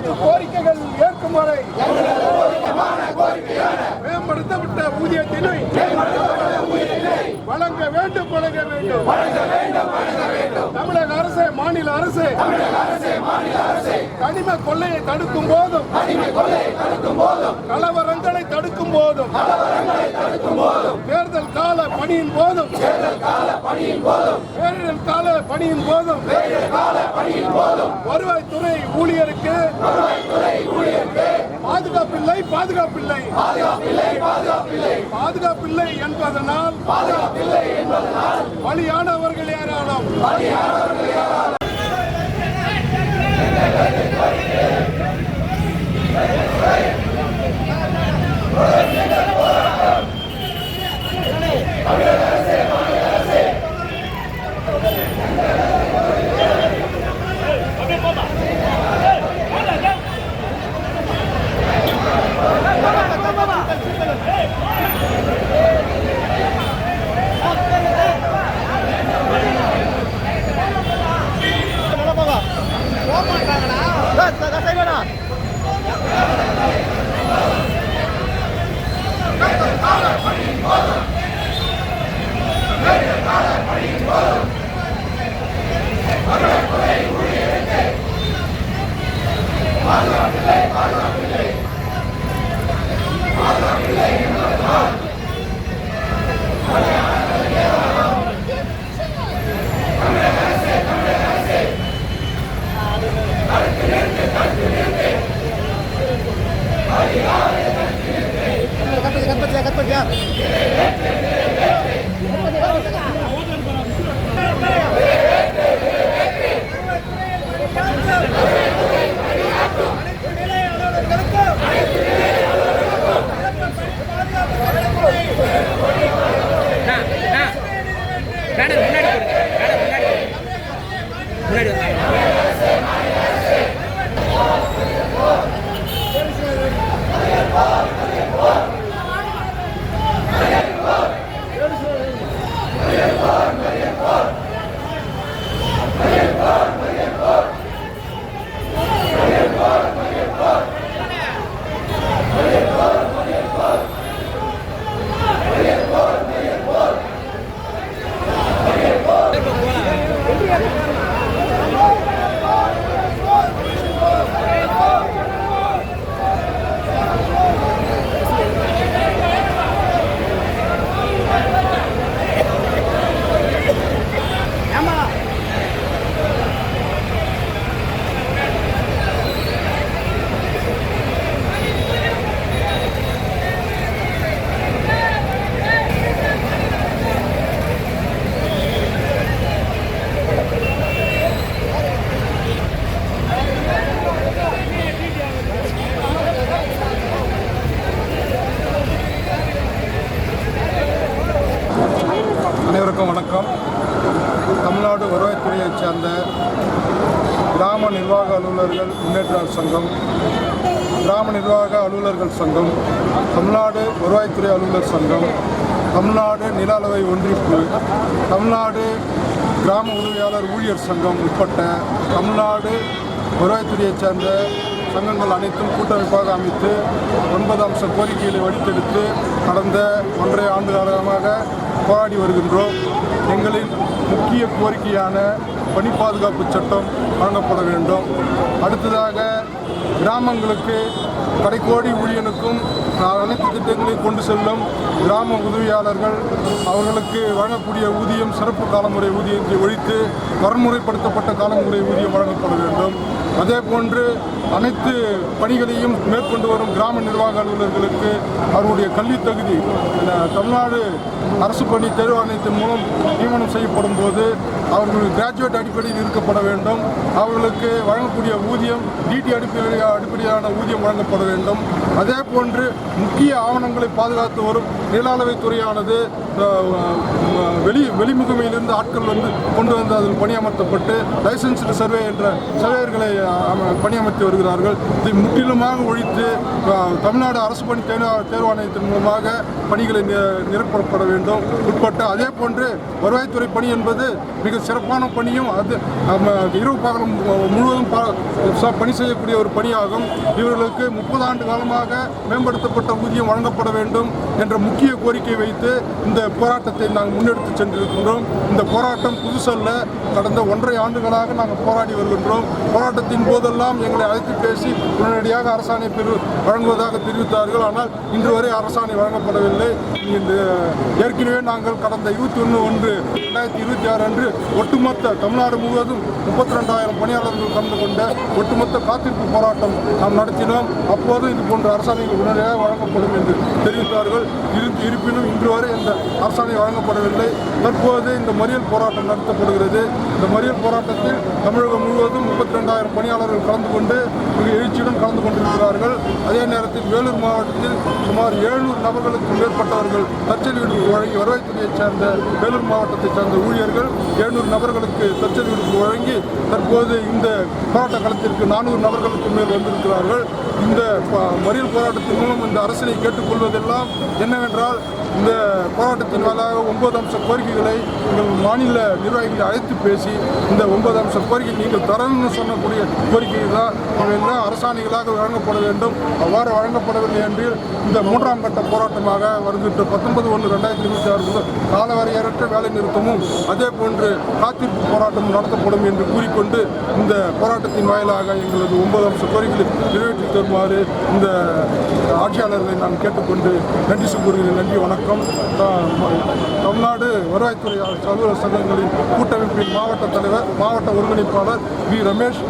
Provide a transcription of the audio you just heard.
எங்களது கோரிக்கைகள் ஏற்கும் வரை மேம்படுத்தப்பட்ட ஊதியத்தினை வழங்க வேண்டும் வழங்க வேண்டும். தமிழக அரசு மாநில அரசு கனிம கொள்ளையை தடுக்கும் போதும் கலவரங்களை தடுக்கும் போதும் பணியின் போதும். பேரிடர் கால பணியின் போதும். வருவாய்த்துறை ஊழியருக்கு பாதுகாப்பில்லை பாதுகாப்பில்லை. பாதுகாப்பில்லை என்பதனால் பலியானவர்கள் ஏராளம். பேனர் அந்த சேர்ந்த கிராம நிர்வாக அலுவலர்கள் முன்னேற்ற சங்கம் கிராம நிர்வாக அலுவலர்கள் சங்கம் தமிழ்நாடு வருவாய்த்துறை அலுவலர் சங்கம் தமிழ்நாடு நில அளவை ஒன்றிப்பு தமிழ்நாடு கிராம உதவியாளர் ஊழியர் சங்கம் உட்பட்ட தமிழ்நாடு வருவாய்த்துறையைச் சேர்ந்த சங்கங்கள் அனைத்தும் கூட்டமைப்பாக அமைத்து ஒன்பது அம்ச கோரிக்கைகளை வடித்தெடுத்து கடந்த ஒன்றரை ஆண்டு காலமாக போராடி வருகின்றோம். எங்களின் முக்கிய கோரிக்கையான பணி பாதுகாப்பு சட்டம் வழங்கப்பட வேண்டும். அடுத்ததாக கிராமங்களுக்கு கடைக்கோடி ஊழியனுக்கும் அனைத்து திட்டங்களையும் கொண்டு செல்லும் கிராம உதவியாளர்கள் அவர்களுக்கு வழங்கக்கூடிய ஊதியம் சிறப்பு காலமுறை ஊதியத்தை ஒழித்து வரன்முறைப்படுத்தப்பட்ட காலமுறை ஊதியம் வழங்கப்பட வேண்டும். அதே போன்று அனைத்து பணிகளையும் மேற்கொண்டு வரும் கிராம நிர்வாக அலுவலர்களுக்கு அவருடைய கல்வித் தகுதி தமிழ்நாடு அரசு பணி தேர்வாணையத்தின் மூலம் நியமனம் செய்யப்படும் போது அவர்கள் கிராஜுவேட் அடிப்படையில் இருக்கப்பட வேண்டும். அவர்களுக்கு வழங்கக்கூடிய ஊதியம் டிடி அடிப்படை அடிப்படையிலான ஊதியம் வழங்கப்பட வேண்டும். அதே போன்று முக்கிய ஆவணங்களை பாதுகாத்து வரும் மேலாளவை துறையானது வெளி வெளிமுகமையிலிருந்து ஆட்கள் வந்து கொண்டு வந்து அதில் பணியமர்த்தப்பட்டு லைசன்ஸ்டு சர்வே என்ற சர்வேயர்களை பணியமர்த்தி வருகிறார்கள். இதை முற்றிலுமாக ஒழித்து தமிழ்நாடு அரசு பணி தேர்வாணையத்தின் மூலமாக பணிகளை நிரப்பப்பட வேண்டும். உட்பட்ட அதே போன்று வருவாய்த்துறை பணி என்பது மிக சிறப்பான பணியும் அது நம்ம இரவு பகலும் முழுவதும் ச- பணி செய்யக்கூடிய ஒரு பணியாகும். இவர்களுக்கு முப்பது ஆண்டு காலமாக மேம்படுத்தப்பட்ட ஊதியம் வழங்கப்பட வேண்டும் என்ற முக்கிய கோரிக்கை வைத்து இந்த போராட்டத்தை நாங்கள் முன்னெடுத்து சென்றிருக்கின்றோம். இந்த போராட்டம் புதுசல்ல. கடந்த ஒன்றரை ஆண்டுகளாக நாங்கள் போராடி வருகின்றோம். போராட்டத்தின் போதெல்லாம் எங்களை அழைத்து பேசி உடனடியாக அரசாணை பெரு வழங்குவதாக தெரிவித்தார்கள். ஆனால் இன்று வரை அரசாணை வழங்கப்படவில்லை. இந்த ஏற்கனவே நாங்கள் கடந்த இருபத்தி ஒன்று ஒன்று ரெண்டாயிரத்தி இருபத்தி ஆறு அன்று ஒட்டுமொத்த தமிழ்நாடு முழுவதும் முப்பத்தி ரெண்டாயிரம் பணியாளர்கள் கலந்து கொண்ட ஒட்டுமொத்த காத்திருப்பு போராட்டம் நாம் நடத்தினோம். அப்போது இது போன்ற அரசாணைகள் உடனடியாக வழங்கப்படும் என்று தெரிவித்தார்கள். இரு- இருப்பினும் இன்று வரை இந்த அரசாணை வழங்கப்படவில்லை. தற்போது இந்த மறியல் போராட்டம் நடத்தப்படுகிறது. இந்த மறியல் போராட்டத்தில் தமிழகம் முழுவதும் முப்பத்தி ரெண்டாயிரம் பணியாளர்கள் கலந்து கொண்டு மிக எழுச்சியுடன் கலந்து கொண்டிருக்கிறார்கள். அதே நேரத்தில் வேலூர் மாவட்டத்தில் சுமார் எழுநூறு நபர்களுக்கு மேற்பட்டவர்கள் தச்சல் விடுப்பு வழங்கி வருவாய்த்துறையைச் சேர்ந்த வேலூர் மாவட்டத்தைச் சேர்ந்த ஊழியர்கள் எழுநூறு நபர்களுக்கு தச்சல் விடுப்பு வழங்கி தற்போது இந்த போராட்ட களத்திற்கு நானூறு நபர்களுக்கு மேல் வந்திருக்கிறார்கள். இந்த மறியல் போராட்டத்தின் மூலம் இந்த அரசினை கேட்டுக்கொள்வதெல்லாம் என்னவென்றால் இந்த போராட்டத்தின் வாயிலாக ஒன்பது அம்ச கோரிக்கைகளை எங்கள் மாநில நிர்வாகிகளை அழைத்து பேசி இந்த ஒன்பது அம்ச கோரிக்கை நீங்கள் தரணும்னு சொல்லக்கூடிய கோரிக்கைகள் தான் எல்லாம் அரசாணைகளாக வழங்கப்பட வேண்டும். அவ்வாறு வழங்கப்படவில்லை என்று இந்த மூன்றாம் கட்ட போராட்டமாக வருகின்ற பத்தொன்பது ஒன்று ரெண்டாயிரத்தி இருபத்தி ஆறு முதல் காலவரையற்ற வேலை நிறுத்தமும் அதே போன்று காத்திருப்பு போராட்டமும் நடத்தப்படும் என்று கூறிக்கொண்டு இந்த போராட்டத்தின் வாயிலாக எங்களது ஒன்பது அம்ச கோரிக்கைகளை நிறைவேற்றி தருமாறு இந்த ஆட்சியாளர்களை நான் கேட்டுக்கொண்டு நன்றி கூறுகிறேன் நன்றி வணக்கம். தமிழ்நாடு வருவாய்த்துறை அலுவலர் சங்கங்களின் கூட்டமைப்பின் மாவட்ட தலைவர் மாவட்ட ஒருங்கிணைப்பாளர் வி. ரமேஷ்.